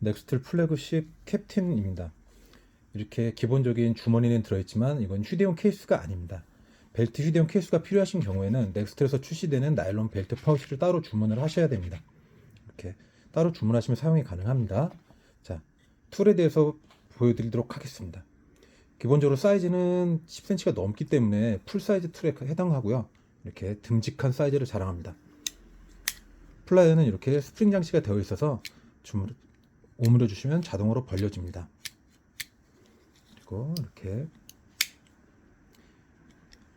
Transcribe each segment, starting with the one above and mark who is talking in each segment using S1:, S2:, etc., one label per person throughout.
S1: 넥스틀 플래그십 캡틴입니다. 이렇게 기본적인 주머니는 들어있지만 이건 휴대용 케이스가 아닙니다. 벨트 휴대용 케이스가 필요하신 경우에는 넥스트에서 출시되는 나일론 벨트 파우치를 따로 주문을 하셔야 됩니다. 이렇게 따로 주문하시면 사용이 가능합니다. 자, 툴에 대해서 보여드리도록 하겠습니다. 기본적으로 사이즈는 10cm가 넘기 때문에 풀 사이즈 툴에 해당하고요. 이렇게 듬직한 사이즈를 자랑합니다. 플라이어는 이렇게 스프링 장치가 되어 있어서 오므려 주시면 자동으로 벌려집니다. 그리고 이렇게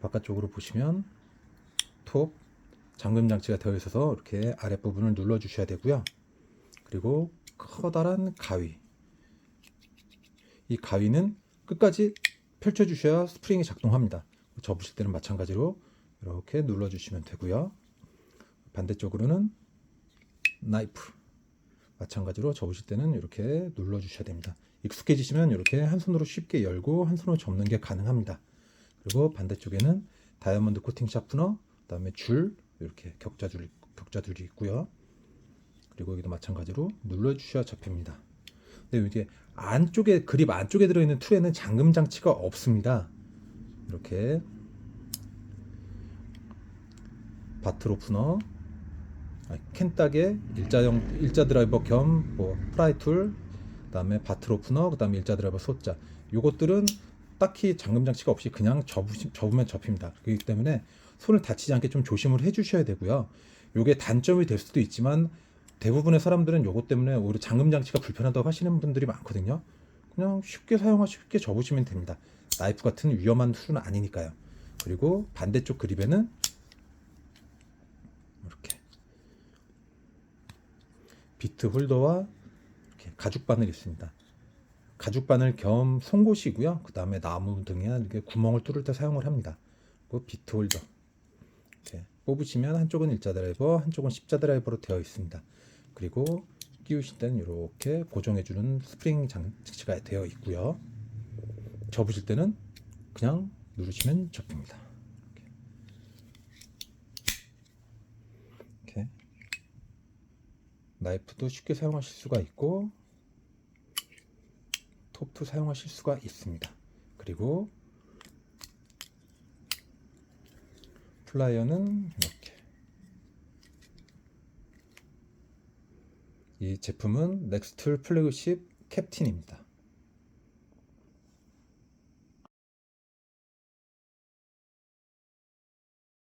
S1: 바깥쪽으로 보시면 톱 잠금 장치가 되어 있어서 이렇게 아랫부분을 눌러 주셔야 되고요. 그리고 커다란 가위. 이 가위는 끝까지 펼쳐 주셔야 스프링이 작동합니다. 접으실 때는 마찬가지로 이렇게 눌러 주시면 되고요. 반대쪽으로는 나이프 마찬가지로 접으실 때는 이렇게 눌러 주셔야 됩니다. 익숙해지시면 이렇게 한 손으로 쉽게 열고 한 손으로 접는 게 가능합니다. 그리고 반대쪽에는 다이아몬드 코팅 샤프너, 그다음에 줄 이렇게 격자줄 격자줄이 있고요. 그리고 여기도 마찬가지로 눌러 주셔야 잡힙니다. 근데 이제 안쪽에 그립 안쪽에 들어 있는 툴에는 잠금 장치가 없습니다. 이렇게 아, 캔딱의 일자형 일자 드라이버 겸 뭐 프라이 툴, 그다음에 바틀 오프너, 그다음에 일자 드라이버 소자. 요것들은 딱히 잠금 장치가 없이 그냥 접으시, 접으면 접힙니다. 그렇기 때문에 손을 다치지 않게 좀 조심을 해주셔야 되고요. 요게 단점이 될 수도 있지만 대부분의 사람들은 요것 때문에 오히려 잠금 장치가 불편하다고 하시는 분들이 많거든요. 그냥 쉽게 사용하시 쉽게 접으시면 됩니다. 나이프 같은 위험한 툴은 아니니까요. 그리고 반대쪽 그립에는 이렇게 비트 홀더와 이렇게 가죽 바늘이 있습니다. 가죽 바늘 겸 송곳이고요. 그 다음에 나무 등에 이렇게 구멍을 뚫을 때 사용을 합니다. 그 비트 홀더 이렇게 뽑으시면 한쪽은 일자 드라이버, 한쪽은 십자 드라이버로 되어 있습니다. 그리고 끼우실 때는 이렇게 고정해주는 스프링 장치가 되어 있고요. 접으실 때는 그냥 누르시면 접힙니다. 이렇게. 이렇게 나이프도 쉽게 사용하실 수가 있고 톱도 사용하실 수가 있습니다. 그리고 플라이어는 이렇게 이 제품은 넥스툴 플래그십 캡틴입니다.